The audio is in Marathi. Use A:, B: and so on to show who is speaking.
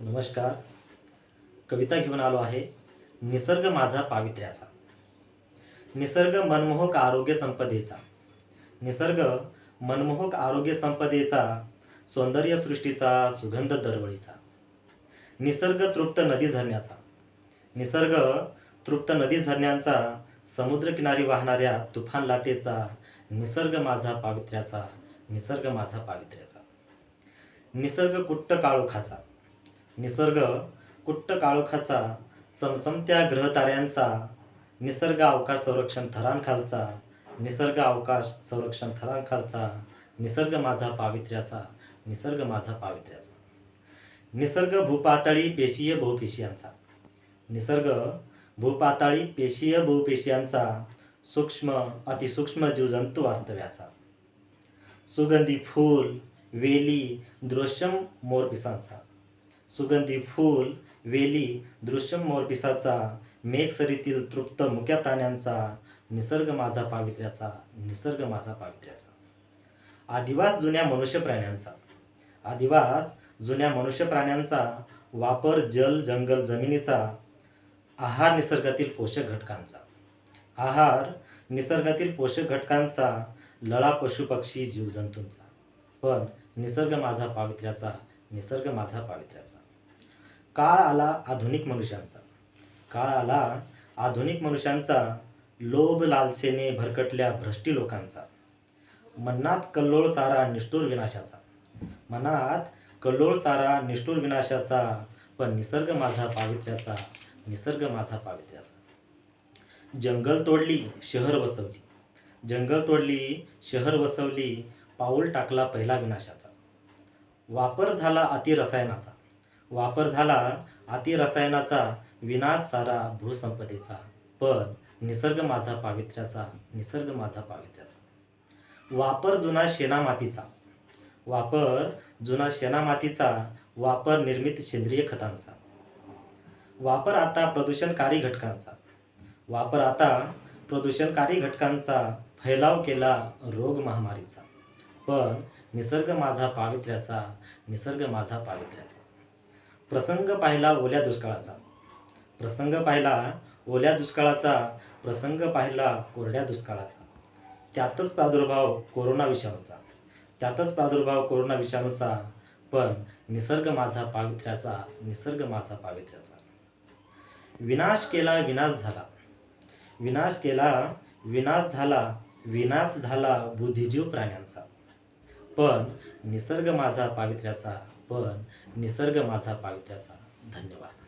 A: नमस्कार. कविता घेऊन आलो आहे. निसर्ग माझा पावित्र्याचा. निसर्ग मनमोहक आरोग्य संपदेचा. निसर्ग मनमोहक आरोग्य संपदेचा सौंदर्य सृष्टीचा सुगंध दरवळीचा. निसर्ग तृप्त नदी झरण्याचा. निसर्ग तृप्त नदी झरण्यांचा समुद्रकिनारी वाहणाऱ्या तुफान लाटेचा निसर्ग माझा पावित्र्याचा निसर्ग माझा पावित्र्याचा. निसर्ग कुट्ट काळोखाचा. निसर्ग कुट्ट काळोखाचा चमचमत्या ग्रहताऱ्यांचा निसर्ग अवकाश संरक्षण थरांखालचा निसर्ग अवकाश संरक्षण थरांखालचा निसर्ग माझा पावित्र्याचा निसर्ग माझा पावित्र्याचा. निसर्ग भूपातळी पेशीय बहुपेशीयांचा. निसर्ग भूपाताळी पेशीय बहुपेशीयांचा सूक्ष्म अतिसूक्ष्म जीवजंतू वास्तव्याचा. सुगंधी फूल वेली दृश्यम मोरपिसांचा. सुगंधी फूल वेली दृश्यम मोरपिसाचा मेघसरीतील तृप्त मुक्या प्राण्यांचा निसर्ग माझा पावित्र्याचा निसर्ग माझा पावित्र्याचा. आदिवास जुन्या मनुष्य प्राण्यांचा. आदिवास जुन्या मनुष्य प्राण्यांचा वापर जल जंगल जमिनीचा आहार निसर्गातील पोषक घटकांचा. आहार निसर्गातील पोषक घटकांचा लळा पशुपक्षी जीवजंतूंचा. पण निसर्ग माझा पावित्र्याचा निसर्ग माझा पावित्र्याचा. काळ आला आधुनिक मनुष्यांचा. काळ आला आधुनिक मनुष्यांचा. लोभ लालसेने भरकटल्या भ्रष्टी लोकांचा. मनात कल्लोळ सारा निष्ठूर विनाशाचा. मनात कल्लोळ सारा निष्ठूर विनाशाचा. पण निसर्ग माझा पावित्र्याचा. निसर्ग माझा पावित्र्याचा. जंगल तोडली शहर वसवली. जंगल तोडली शहर वसवली. पाऊल टाकला पहिला विनाशाचा. वापर झाला अतिरसायनाचा. वापर झाला अतिरसायनाचा विनाश सारा भूसंपदेचा. पण निसर्ग माझा पावित्र्याचा निसर्ग माझा पावित्र्याचा. वापर जुना शेणामातीचा. वापर जुना शेणामातीचा वापर निर्मित सेंद्रिय खतांचा. वापर आता प्रदूषणकारी घटकांचा. वापर आता प्रदूषणकारी घटकांचा फैलाव केला रोग महामारीचा. पण निसर्ग माझा पावित्र्याचा निसर्ग माझा पावित्र्याचा. प्रसंग पाहिला ओल्या दुष्काळाचा. प्रसंग पाहिला ओल्या दुष्काळाचा प्रसंग पाहिला कोरड्या दुष्काळाचा. त्यातच प्रादुर्भाव कोरोना विषाणूचा. त्यातच प्रादुर्भाव कोरोना विषाणूचा पण निसर्ग माझा पावित्र्याचा निसर्ग माझा पावित्र्याचा. विनाश केला विनाश झाला. विनाश केला विनाश झाला विनाश झाला बुद्धिजीव प्राण्यांचा. पण निसर्ग माझा पावित्र्याचा पण निसर्ग माझा पावित्र्याचा. धन्यवाद.